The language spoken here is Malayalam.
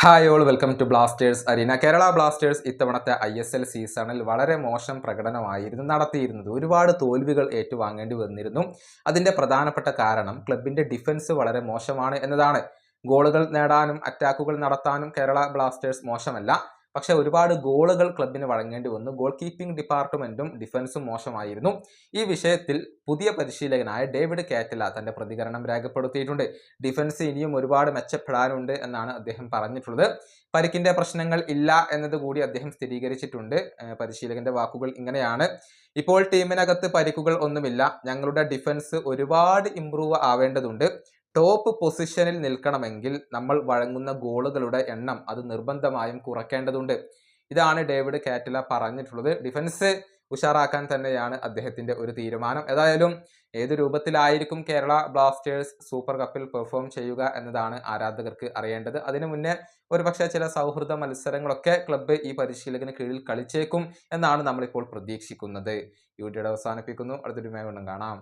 Hi all welcome to Blasters arena Kerala Blasters ഇത്തവണത്തെ ഐ എസ് എൽ സീസണിൽ വളരെ മോശം പ്രകടനമായിരുന്നു നടത്തിയിരുന്നത്. ഒരുപാട് തോൽവികൾ ഏറ്റുവാങ്ങേണ്ടി വന്നിരുന്നു. അതിന്റെ പ്രധാനപ്പെട്ട കാരണം ക്ലബിന്റെ ഡിഫൻസ് വളരെ മോശമാണ് എന്നതാണ്. ഗോളുകൾ നേടാനും അറ്റാക്കുകൾ നടത്താനും കേരള ബ്ലാസ്റ്റേഴ്സ് മോശമല്ല. പക്ഷേ ഒരുപാട് ഗോളുകൾ ക്ലബിന് വഴങ്ങേണ്ടി വന്നു. ഗോൾ കീപ്പിംഗ് ഡിപ്പാർട്ട്മെന്റും ഡിഫൻസും മോശമായിരുന്നു. ഈ വിഷയത്തിൽ പുതിയ പരിശീലകനായ ഡേവിഡ് കാറ്റല തന്റെ പ്രതികരണം രേഖപ്പെടുത്തിയിട്ടുണ്ട്. ഡിഫൻസ് ഇനിയും ഒരുപാട് മെച്ചപ്പെടാനുണ്ട് എന്നാണ് അദ്ദേഹം പറഞ്ഞിട്ടുള്ളത്. പരിക്കിന്റെ പ്രശ്നങ്ങൾ ഇല്ല എന്നതുകൂടി അദ്ദേഹം സ്ഥിരീകരിച്ചിട്ടുണ്ട്. പരിശീലകന്റെ വാക്കുകൾ ഇങ്ങനെയാണ്. ഇപ്പോൾ ടീമിനകത്ത് പരിക്കുകൾ ഒന്നുമില്ല. ഞങ്ങളുടെ ഡിഫൻസ് ഒരുപാട് ഇമ്പ്രൂവ് ആവേണ്ടതുണ്ട്. ടോപ്പ് പൊസിഷനിൽ നിൽക്കണമെങ്കിൽ നമ്മൾ വഴങ്ങുന്ന ഗോളുകളുടെ എണ്ണം അത് നിർബന്ധമായും കുറയ്ക്കേണ്ടതുണ്ട് ഇതാണ് ഡേവിഡ് കാറ്റല പറഞ്ഞിട്ടുള്ളത്. ഡിഫൻസ് ഉഷാറാക്കാൻ തന്നെയാണ് അദ്ദേഹത്തിന്റെ ഒരു തീരുമാനം. ഏതായാലും ഏത് രൂപത്തിലായിരിക്കും കേരള ബ്ലാസ്റ്റേഴ്സ് സൂപ്പർ കപ്പിൽ പെർഫോം ചെയ്യുക എന്നതാണ് ആരാധകർക്ക് അറിയേണ്ടത്. അതിനു മുന്നേ ഒരുപക്ഷെ ചില സൗഹൃദ മത്സരങ്ങളൊക്കെ ക്ലബ്ബ് ഈ പരിശീലകന് കീഴിൽ കളിച്ചേക്കും എന്നാണ് നമ്മളിപ്പോൾ പ്രതീക്ഷിക്കുന്നത്. വീഡിയോയുടെ അവസാനിപ്പിക്കുന്നു. അടുത്തൊരു വീണ്ടും കാണാം.